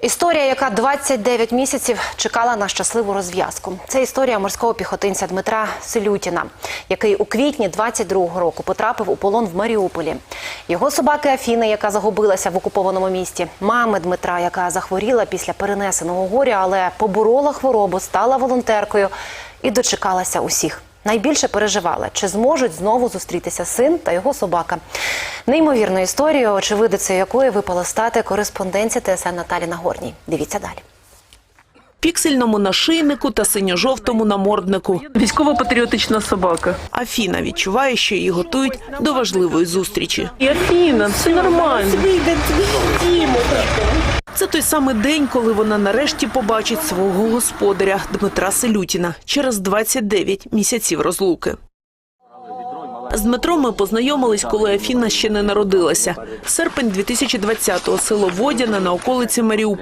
Історія, яка 29 місяців чекала на щасливу розв'язку. Це історія морського піхотинця Дмитра Селютіна, який у квітні 22-го року потрапив у полон в Маріуполі. Його собаки Афіни, яка загубилася в окупованому місті, мами Дмитра, яка захворіла після перенесеного горя, але поборола хворобу, стала волонтеркою і дочекалася усіх. Найбільше переживали, чи зможуть знову зустрітися син та його собака. Неймовірну історію, очевидицею якої випало стати кореспонденція ТСН Наталі Нагорній. Дивіться далі. піксельному нашийнику та синьо-жовтому наморднику. Військово-патріотична собака. Афіна відчуває, що її готують до важливої зустрічі. Афіна, все нормально. Це той самий день, коли вона нарешті побачить свого господаря Дмитра Селютіна через 29 місяців розлуки. З Дмитром ми познайомились, коли Афіна ще не народилася. Серпень 2020-го, село Водяне на околиці Маріуполя.